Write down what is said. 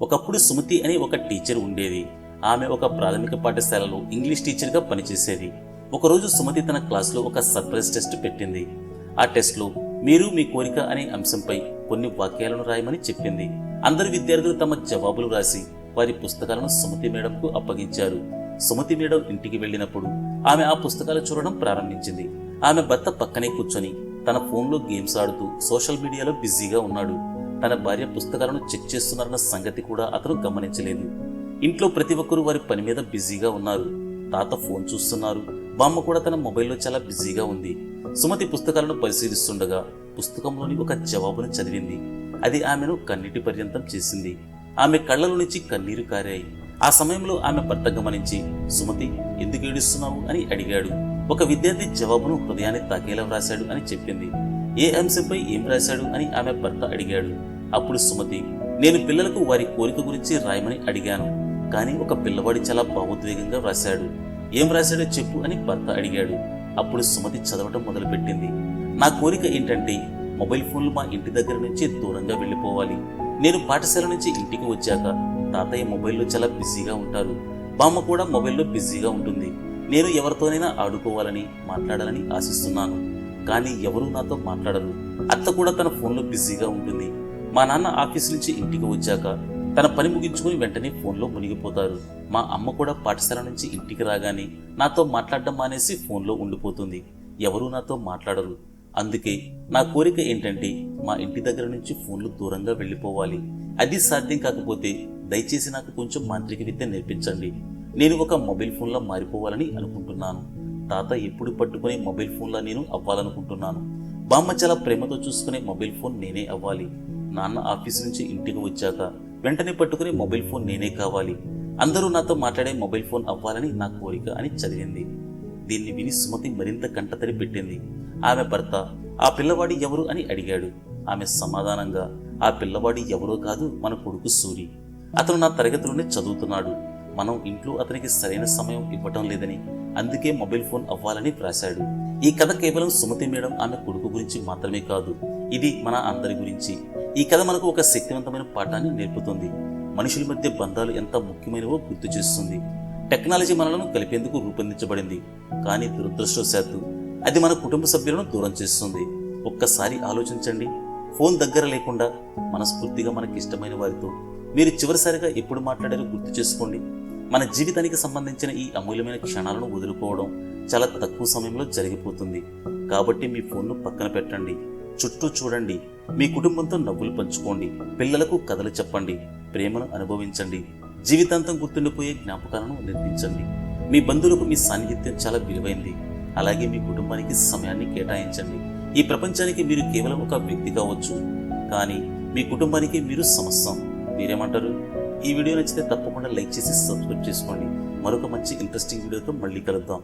ఒకప్పుడు సుమతి అనే ఒక టీచర్ ఉండేది. ఆమె ఒక ప్రాథమిక పాఠశాలలో ఇంగ్లీష్ టీచర్గా పనిచేసేది. ఒకరోజు సుమతి తన క్లాస్లో ఒక సర్ప్రైజ్ టెస్ట్ పెట్టింది. ఆ టెస్ట్లో మీరు మీ కోరిక అనే అంశంపై కొన్ని వాక్యాలను రాయమని చెప్పింది. అందరు విద్యార్థులు తమ జవాబులు రాసి వారి పుస్తకాలను సుమతి మేడంకు అప్పగించారు. సుమతి మేడం ఇంటికి వెళ్ళినప్పుడు ఆమె ఆ పుస్తకాలు చూడడం ప్రారంభించింది. ఆమె భర్త పక్కనే కూర్చొని తన ఫోన్లో గేమ్స్ ఆడుతూ సోషల్ మీడియాలో బిజీగా ఉన్నాడు. తన భార్య పుస్తకాలను చెక్ చేస్తున్నారన్న సంగతి కూడా అతను గమనించలేదు. ఇంట్లో ప్రతి ఒక్కరూ వారి పని మీద బిజీగా ఉన్నారు. తాత ఫోన్ చూస్తున్నారు. బామ్మ కూడా తన మొబైల్లో చాలా బిజీగా ఉంది. సుమతి పుస్తకాలను పరిశీలిస్తుండగా పుస్తకంలోని ఒక జవాబును చదివింది. అది ఆమెను కన్నీటి పర్యంతం చేసింది. ఆమె కళ్ళలో నుంచి కన్నీరు కారాయి. ఆ సమయంలో ఆమె భర్త గమనించి సుమతి ఎందుకు ఏడుస్తున్నావు? అని అడిగాడు. ఒక విద్యార్థి జవాబును హృదయాన్ని తాకేలా వ్రాశాడు అని చెప్పింది. ఏ అంశంపై ఏం రాశాడు అని ఆమె భర్త అడిగాడు. అప్పుడు సుమతి నేను పిల్లలకు వారి కోరిక గురించి రాయమని అడిగాను. కానీ ఒక పిల్లవాడి చాలా భావోద్వేగంగా వ్రాశాడు. ఏం రాశాడో చెప్పు అని భర్త అడిగాడు. అప్పుడు సుమతి చదవటం మొదలుపెట్టింది. నా కోరిక ఏంటంటే మొబైల్ ఫోన్లు మా ఇంటి దగ్గర నుంచి దూరంగా వెళ్ళిపోవాలి. నేను పాఠశాల నుంచి ఇంటికి వచ్చాక తాతయ్య మొబైల్లో చాలా బిజీగా ఉంటారు. బామ్మ కూడా మొబైల్లో బిజీగా ఉంటుంది. నేను ఎవరితోనైనా ఆడుకోవాలని మాట్లాడాలని ఆశిస్తున్నాను. కానీ ఎవరూ నాతో మాట్లాడరు. అత్త కూడా తన ఫోన్లో బిజీగా ఉంటుంది. మా నాన్న ఆఫీస్ నుంచి ఇంటికి వచ్చాక తన పని ముగించుకుని వెంటనే ఫోన్లో మునిగిపోతారు. మా అమ్మ కూడా పాఠశాల నుంచి ఇంటికి రాగానే నాతో మాట్లాడడం మానేసి ఫోన్లో ఉండిపోతుంది. ఎవరూ నాతో మాట్లాడరు. అందుకే నా కోరిక ఏంటంటే మా ఇంటి దగ్గర నుంచి ఫోన్లు దూరంగా వెళ్ళిపోవాలి. అది సాధ్యం కాకపోతే దయచేసి నాకు కొంచెం మాంత్రిక విద్య నేర్పించండి. నేను ఒక మొబైల్ ఫోన్లో మారిపోవాలని అనుకుంటున్నాను. తాత ఎప్పుడు పట్టుకునే మొబైల్ ఫోన్లా నేను అవ్వాలనుకుంటున్నాను? బామ్మ చాలా ప్రేమతో చూసుకునే మొబైల్ ఫోన్ నేనే అవ్వాలి. నాన్న ఆఫీస్ నుంచి ఇంటికి వచ్చాక వెంటనే పట్టుకునే మొబైల్ ఫోన్ నేనే కావాలి. అందరూ నాతో మాట్లాడే మొబైల్ ఫోన్ అవ్వాలని నా కోరిక అని చదివింది. దీన్ని విని సుమతి మరింత కంటతడి పెట్టింది. ఆమె భర్త ఆ పిల్లవాడి ఎవరు? అని అడిగాడు. ఆమె సమాధానంగా ఆ పిల్లవాడి ఎవరో కాదు మన కొడుకు సూరి. అతను నా తరగతిలోనే చదువుతున్నాడు. మనం ఇంట్లో అతనికి సరైన సమయం ఇవ్వటం లేదని అందుకే మొబైల్ ఫోన్ అవ్వాలని వ్రాశాడు ఈ కథ కేవలం సుమతి మేడం ఆమె కొడుకు గురించి మాత్రమే కాదు ఇది మన అందరి గురించి. ఈ కథ మనకు ఒక శక్తివంతమైన పాఠాన్ని నేర్పుతుంది. మనుషుల మధ్య బంధాలు ఎంత ముఖ్యమైనవో గుర్తు చేస్తుంది. టెక్నాలజీ మనలను కలిపేందుకు రూపొందించబడింది కానీ దురదృష్టవశాత్తు అది మన కుటుంబ సభ్యులను దూరం చేస్తుంది. ఒక్కసారి ఆలోచించండి. ఫోన్ దగ్గర లేకుండా మనస్ఫూర్తిగా మనకి ఇష్టమైన వారితో మీరు చివరిసారిగా ఎప్పుడు మాట్లాడారో గుర్తు చేసుకోండి. మన జీవితానికి సంబంధించిన ఈ అమూల్యమైన క్షణాలను వదులుకోవడం చాలా తక్కువ సమయంలో జరిగిపోతుంది. కాబట్టి మీ ఫోన్ను పక్కన పెట్టండి. చుట్టూ చూడండి. మీ కుటుంబంతో నవ్వులు పంచుకోండి. పిల్లలకు కథలు చెప్పండి. ప్రేమను అనుభవించండి. జీవితాంతం గుర్తుండిపోయే జ్ఞాపకాలను నిర్మించండి. మీ బంధువులకు మీ సాన్నిహిత్యం చాలా విలువైంది. అలాగే మీ కుటుంబానికి సమయాన్ని కేటాయించండి. ఈ ప్రపంచానికి మీరు కేవలం ఒక వ్యక్తి కావచ్చు. కానీ మీ కుటుంబానికి మీరు సమస్తం. మీరేమంటారు? ఈ వీడియో నచ్చితే తప్పకుండా లైక్ చేసి సబ్స్క్రైబ్ చేసుకోండి. మరొక మంచి ఇంట్రెస్టింగ్ వీడియోతో మళ్ళీ కలుద్దాం.